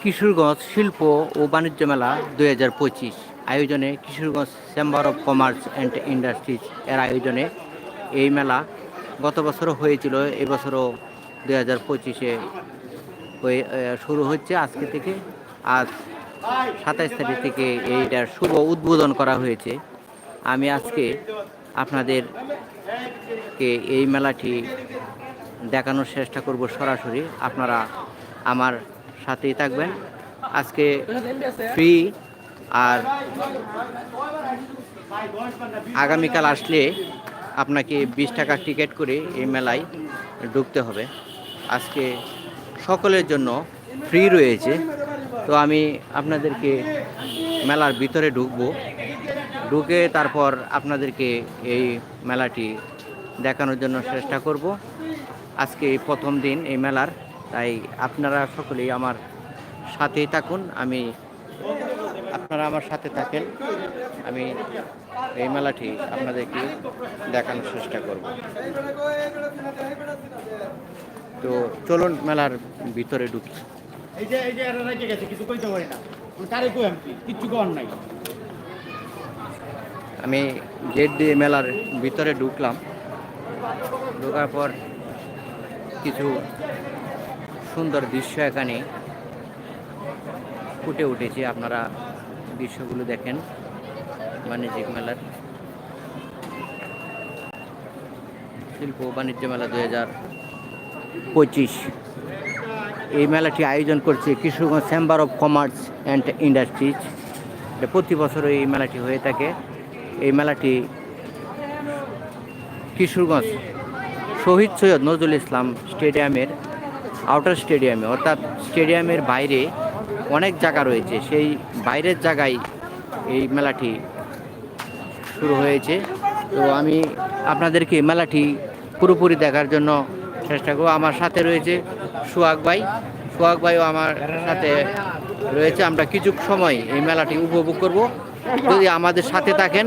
কিশোরগঞ্জ শিল্প ও বাণিজ্য মেলা দুই হাজার পঁচিশ আয়োজনে Kishoreganj chamber of commerce and industries এর আয়োজনে এই মেলা গত বছরও হয়েছিল, এবছরও দুই হাজার পঁচিশে হয়ে শুরু হচ্ছে আজকে থেকে। আজ সাতাইশ তারিখ থেকে এইটার শুভ উদ্বোধন করা হয়েছে। আমি আজকে আপনাদেরকে এই মেলাটি দেখানোর চেষ্টা করব সরাসরি। আপনারা আমার সাথেই থাকবেন। আজকে ফ্রি আর আগামীকাল আসলে আপনাকে বিশ টাকার টিকিট করে এই মেলায় ঢুকতে হবে। আজকে সকলের জন্য ফ্রি রয়েছে। তো আমি আপনাদেরকে মেলার ভিতরে ঢুকবো। ঢুকে তারপর আপনাদেরকে এই মেলাটি দেখানোর জন্য চেষ্টা করব। আজকে প্রথম দিন এই মেলার। তাই আপনারা সকলেই আমার সাথেই থাকুন। আমি আপনারা আমার সাথে থাকেন। আমি এই মেলাটি আপনাদেরকে দেখানোর চেষ্টা করব। তো চলুন মেলার ভিতরে ঢুকি। এই যে এই যে এরা গেছে কিছু কইতে পারি না। আমি তারে কই আমি? কিচ্ছু কর নাই। আমি গেট দিয়ে মেলার ভিতরে ঢুকলাম। ঢোকার পর কিছু সুন্দর দৃশ্য এখানে ফুটে উঠেছে। আপনারা দৃশ্যগুলো দেখেন, বাণিজ্যিক মেলার। শিল্প বাণিজ্য মেলা দু হাজার পঁচিশ। এই মেলাটি আয়োজন করছে Kishoreganj chamber of commerce and industries প্রতি বছর এই মেলাটি হয়ে থাকে। এই মেলাটি কিশোরগঞ্জ শহীদ সৈয়দ নজরুল ইসলাম স্টেডিয়ামের আউটার স্টেডিয়ামে অর্থাৎ স্টেডিয়ামের বাইরে অনেক জায়গা রয়েছে। সেই বাইরের জায়গায় এই মেলাটি শুরু হয়েছে। তো আমি আপনাদেরকে মেলাটি পুরোপুরি দেখার জন্য চেষ্টা করব। আমার সাথে রয়েছে সোহাগ ভাই। সোহাগ ভাইও আমার সাথে রয়েছে। আমরা কিছু সময় এই মেলাটি উপভোগ করব। যদি আমাদের সাথে থাকেন,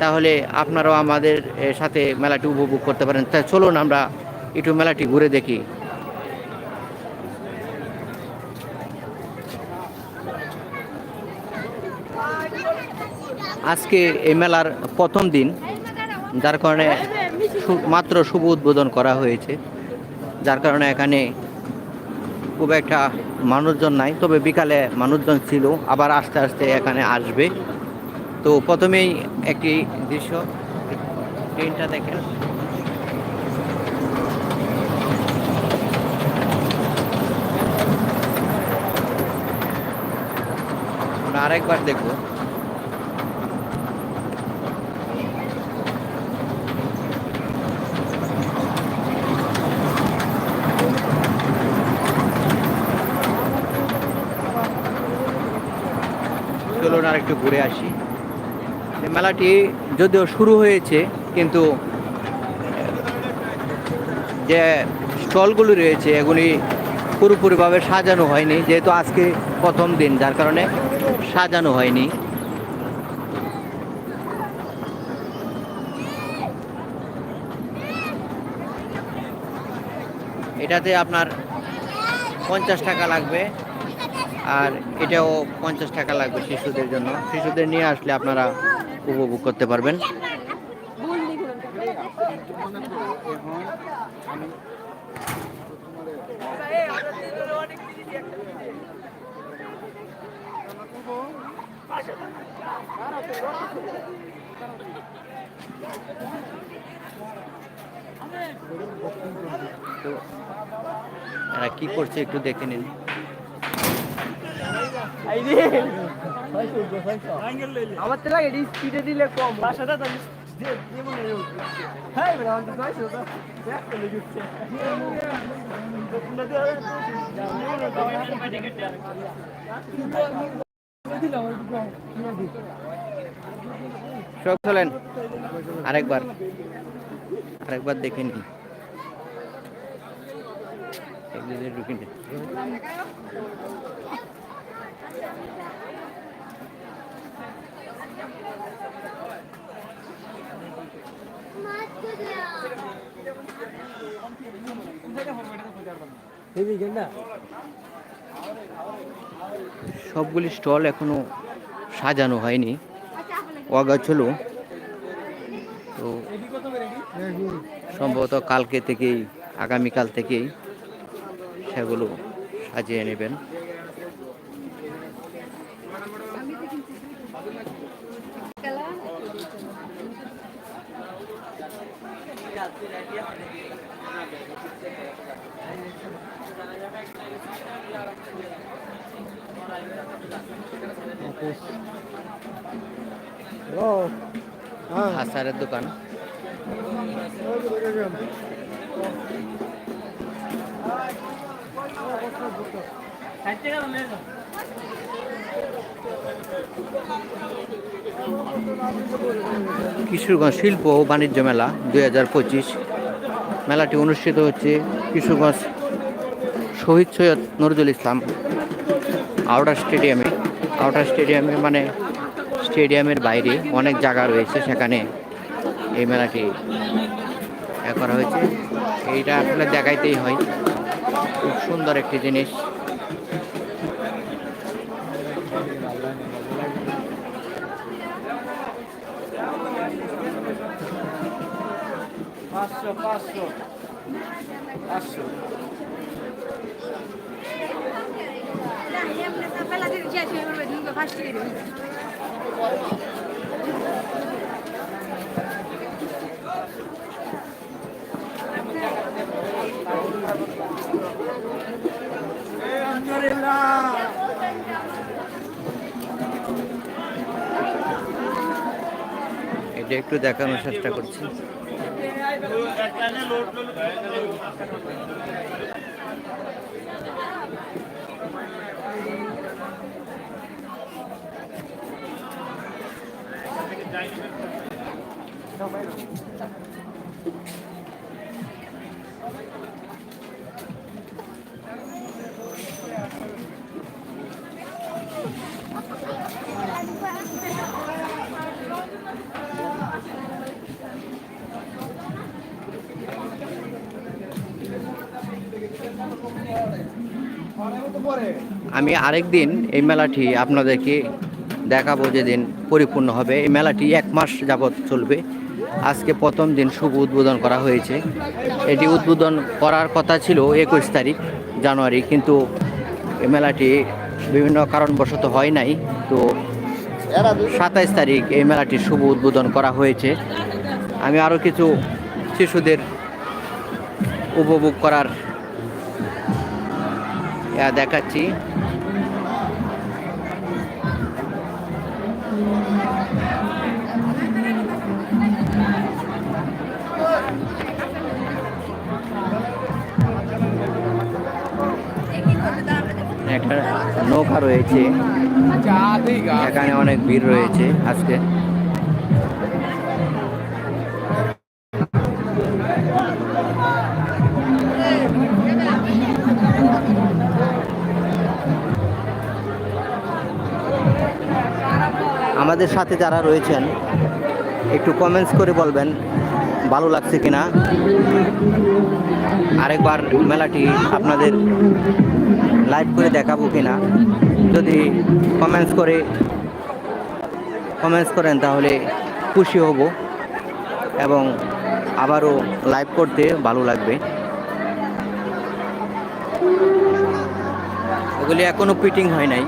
তাহলে আপনারাও আমাদের সাথে মেলাটি উপভোগ করতে পারেন। তা চলুন আমরা একটু মেলাটি ঘুরে দেখি। আজকে এই মেলার প্রথম দিন, যার কারণে মাত্র শুভ উদ্বোধন করা হয়েছে। যার কারণে এখানে খুব একটা মানুষজন নাই, তবে বিকালে মানুষজন ছিল, আবার আস্তে আস্তে এখানে আসবে। তো প্রথমেই একটি দৃশ্য, ট্রেনটা দেখেন। আরেকবার দেখব চলুন আর একটু ঘুরে আসি। মেলাটি যদিও শুরু হয়েছে, কিন্তু যে স্টলগুলি রয়েছে, এগুলি পুরোপুরিভাবে সাজানো হয়নি, যেহেতু আজকে প্রথম দিন, যার কারণে সাজানো হয়নি। এটাতে আপনার পঞ্চাশ টাকা লাগবে। আর এটাও পঞ্চাশ টাকা লাগবে শিশুদের জন্য। শিশুদের নিয়ে আসলে আপনারা উপভোগ করতে পারবেন। এরা কি করছে একটু দেখে নিন। আমার তো লাগে স্পিডে দিলে কম। বাসাটা তো হ্যাঁ তো সব চলেন। আরেকবার। আরেকবার দেখে একদিকে ঢুকে সবগুলি স্টল এখনও সাজানো হয়নি। অগাছলো। তো সম্ভবত কালকে থেকেই, আগামীকাল থেকেই সেগুলো সাজিয়ে নেবেন। আচারের দোকান। কিশোরগঞ্জ শিল্প ও বাণিজ্য মেলা দুই হাজার পঁচিশ। মেলাটি অনুষ্ঠিত হচ্ছে কিশোরগঞ্জ শহীদ সৈয়দ নজরুল ইসলাম আউটার স্টেডিয়ামে। আউটার স্টেডিয়ামে মানে স্টেডিয়ামের বাইরে অনেক জায়গা রয়েছে সেখানে এই মেলাটি এ করা হয়েছে। এইটা আসলে দেখাইতেই হয়। খুব সুন্দর একটি জিনিস। পাঁচশো পাঁচশো পাঁচশো। এটা একটু দেখানোর চেষ্টা করছি। আমি আরেকদিন এই মেলাটি আপনাদেরকে দেখাবো যেদিন পরিপূর্ণ হবে। এই মেলাটি এক মাস যাবৎ চলবে। আজকে প্রথম দিন শুভ উদ্বোধন করা হয়েছে। এটি উদ্বোধন করার কথা ছিল একুশ তারিখ, জানুয়ারি, কিন্তু মেলাটি বিভিন্ন কারণবশত হয় নাই। তো সাতাইশ তারিখ এই মেলাটি শুভ উদ্বোধন করা হয়েছে। আমি আরও কিছু শিশুদের উপভোগ করার ইয়া দেখাচ্ছি একটা নৌকা রয়েছে। এখানে অনেক ভিড় রয়েছে আজকে। আমাদের সাথে যারা রয়েছেন, একটু কমেন্টস করে বলবেন, ভালো লাগছে কিনা? আরেকবার মেলাটি আপনাদের লাইভ করে দেখাবো কিনা, যদি কমেন্টস করে কমেন্টস করেন তাহলে খুশি হব এবং আবারও লাইভ করতে ভালো লাগবে। এগুলি এখনও ফিটিং হয় নাই।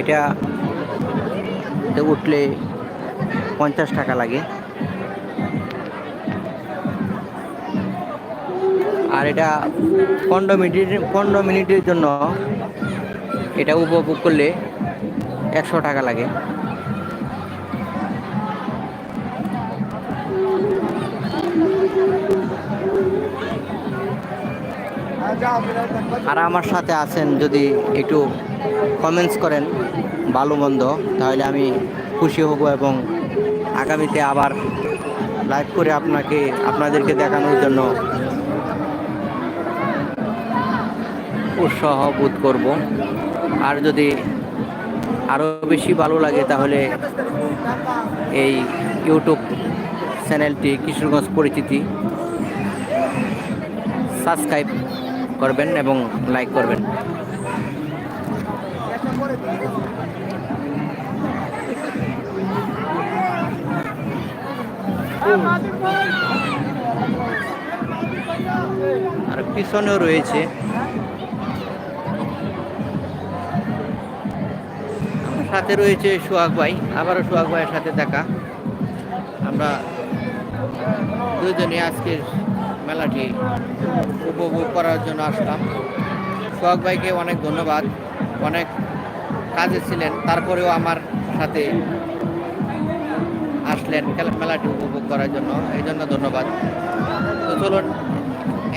এটা উঠলে পঞ্চাশ টাকা লাগে। আর এটা পনেরো মিনিট পনেরো মিনিটের জন্য এটা উপভোগ করলে একশো টাকা লাগে। আর আমার সাথে আছেন যদি একটু কমেন্টস করেন, ভালো, মন্দ, তাহলে আমি খুশি হব এবং আগামীতে আবার লাইভ করে আপনাকে, আপনাদেরকে দেখানোর জন্য উৎসাহ বোধ করব। আর যদি আরও বেশি ভালো লাগে তাহলে এই ইউটিউব চ্যানেলটি কিশোরগঞ্জ পরিচিতি। সাবস্ক্রাইব করবেন এবং লাইক করবেন। আর পিছনেও রয়েছে। সাথে রয়েছে সোহাগ ভাই, আবারও সোহাগ ভাইয়ের সাথে দেখা। আমরা দুজনে আজকের মেলাটি উপভোগ করার জন্য আসলাম। সোহাগ ভাইকে অনেক ধন্যবাদ, অনেক কাজে ছিলেন, তারপরেও আমার সাথে আসলেন মেলাটি উপভোগ করার জন্য। এই জন্য ধন্যবাদ। তো চলুন,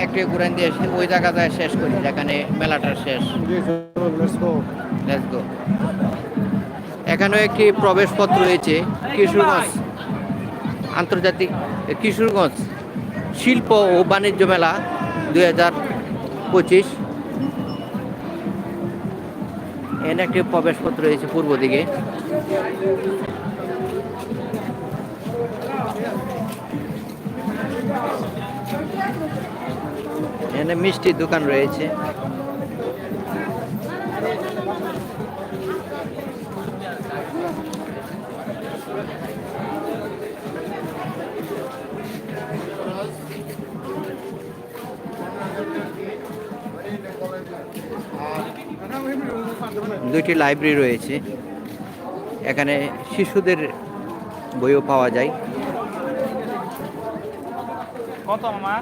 একটু ঘুরেন দিয়ে ওই জায়গাটায় শেষ করি, যেখানে মেলাটা শেষ। লেটস গো একটি প্রবেশপত্র রয়েছে, কিশোরগঞ্জ। আন্তর্জাতিক, কিশোরগঞ্জ শিল্প ও বাণিজ্য মেলা দুই হাজার পঁচিশ। এখানে একটি প্রবেশপত্র রয়েছে পূর্ব দিকে। এখানে মিষ্টির দোকান রয়েছে। দুইটি লাইব্রেরি রয়েছে। এখানে শিশুদের বইও পাওয়া যায়। কত মামা?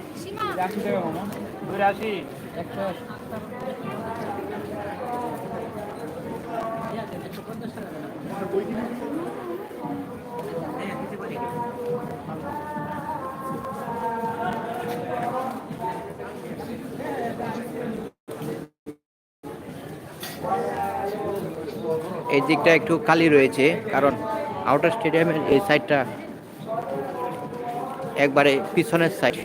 এই দিকটা একটু খালি রয়েছে, কারণ আউটার স্টেডিয়ামের এই সাইডটা একবারে পিছনের সাইড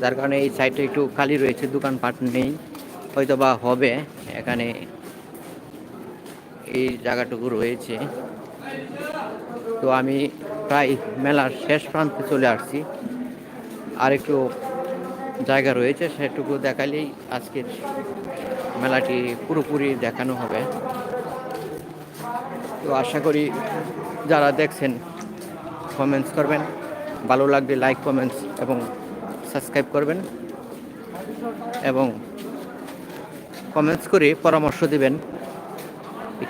যার কারণে এই সাইডটা একটু খালি রয়েছে, দোকানপাট নেই হয়তো বা হবে এখানে। এই জায়গাটুকু রয়েছে। তো আমি প্রায় মেলার শেষ প্রান্তে চলে আসছি। আর একটু জায়গা রয়েছে, সেটুকু দেখালেই আজকের মেলাটি পুরোপুরি দেখানো হবে। তো আশা করি যারা দেখছেন কমেন্টস করবেন। ভালো লাগলে লাইক কমেন্টস এবং সাবস্ক্রাইব করবেন। এবং কমেন্টস করে পরামর্শ দেবেন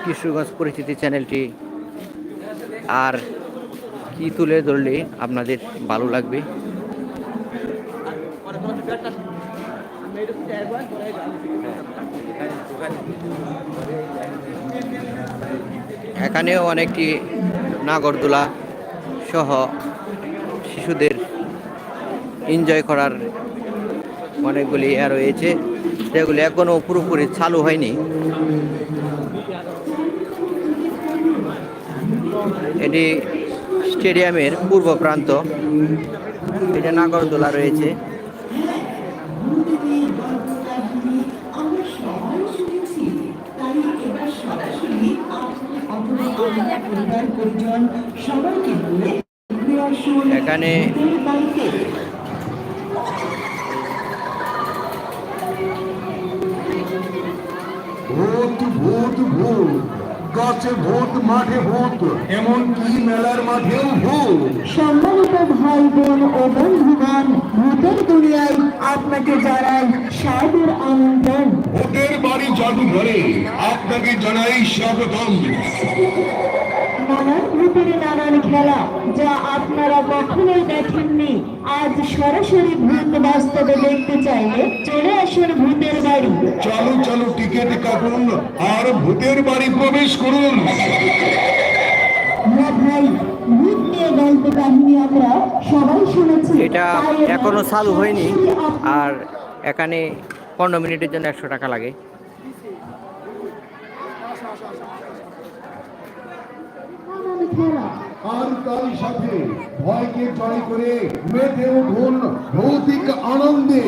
কিশোরগঞ্জ পরিচিতি চ্যানেলটি আর কি তুলে ধরলে আপনাদের ভালো লাগবে। এখানেও অনেকটি নাগরদোলা সহ শিশুদের এনজয় করার অনেকগুলি ইয়া রয়েছে। যেগুলি এখনও পুরোপুরি চালু হয়নি। এটি স্টেডিয়ামের পূর্ব প্রান্ত। এটা নাগরদোলা রয়েছে। পরিবার পরিজন সবাইকে নিয়ে ঘুরে আসুন এখানে ভূত ভূত ভূত গাছে ভূত মাঠে ভূত এমন কি মেলার মাঠেও ভূত। সম্মানিত ভাই বোন ও বন্ধুগণ ভূতের দুনিয়ায় আপনাকে জানাই সাদর আমন্ত্রণ। ভূতের বাড়ি জাদুঘরে আপনাকে জানাই স্বাগতম। নানান খেলা যা আপনারা কখনোই দেখেননি। আজ সরাসরি ভূত বাস্তবে দেখতে চাইলে চলে আসুন ভূতের বাড়ি। চলো চলো টিকিট কাটুন আর ভূতের বাড়ি প্রবেশ করুন। ভাই ভূত নিয়ে গল্প কাহিনী আমরা সবাই শুনেছি। এটা এখনও চালু হয়নি। আর এখানে পনেরো মিনিটের জন্য একশো টাকা লাগে। সাথে ভয়কে জয় করে মেতে উঠুন ভৌতিক আনন্দে।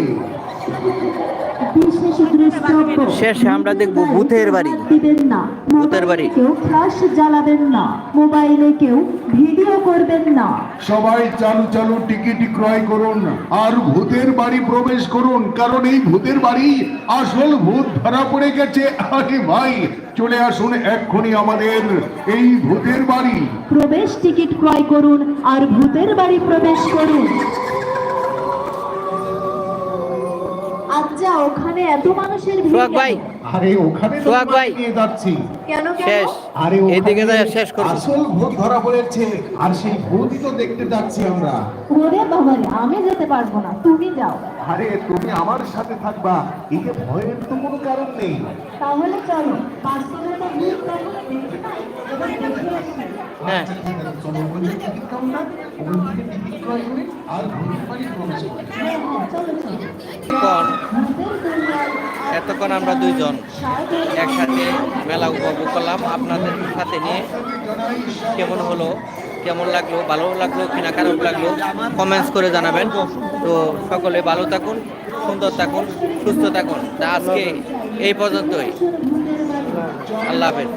শেষে আমরা দেখব ভূতের বাড়ি। দিবেন না ভূতের বাড়ি। কেউ ফ্ল্যাশ জ্বালাবেন না মোবাইলে কেউ ভিডিও করবেন না সবাই চালু চালু টিকিট ক্রয় করুন আর ভূতের বাড়ি প্রবেশ করুন কারণ এই ভূতের বাড়ি আসল ভূত ধরা পড়ে গেছে আরে ভাই চলে আসুন এক্ষুনি আমাদের এই ভূতের বাড়ি প্রবেশ টিকিট ক্রয় করুন আর ভূতের বাড়ি প্রবেশ করুন আচ্ছা ওখানে এত মানুষের ভিড় ভাই? আরে ওখানে তো নিয়ে যাচ্ছি। কেন শেষ। আরে যায় শেষ করুন আসল ভূত ধরা পড়েছে আর সেই ভূতই তো দেখতে যাচ্ছি আমরা। ওরে বাবারে আমি যেতে পারব না তুমি যাও। আরে তুমি আমার সাথে থাকবা এতে ভয়ের তো কোনো কারণ নেই। তাহলে চলো এবার দেখে আসি। হ্যাঁ। চলো ওখানে টিকিট কাউন্টার ওখান থেকে টিকিট ক্রয় করে আর ভূতের বাড়ি প্রবেশ করি হ্যাঁ হ্যাঁ এতক্ষণ আমরা দুইজন। একসাথে মেলা উপভোগ করলাম। আপনাদের সাথে নিয়ে কেমন হলো, কেমন লাগল, ভালো লাগল কিনা, খারাপ লাগল কমেন্টস করে জানাবেন। তো সকলে ভালো থাকুন, সুন্দর থাকুন, সুস্থ থাকুন। তা আজকে এই পর্যন্তই। আল্লাহ হাফেজ।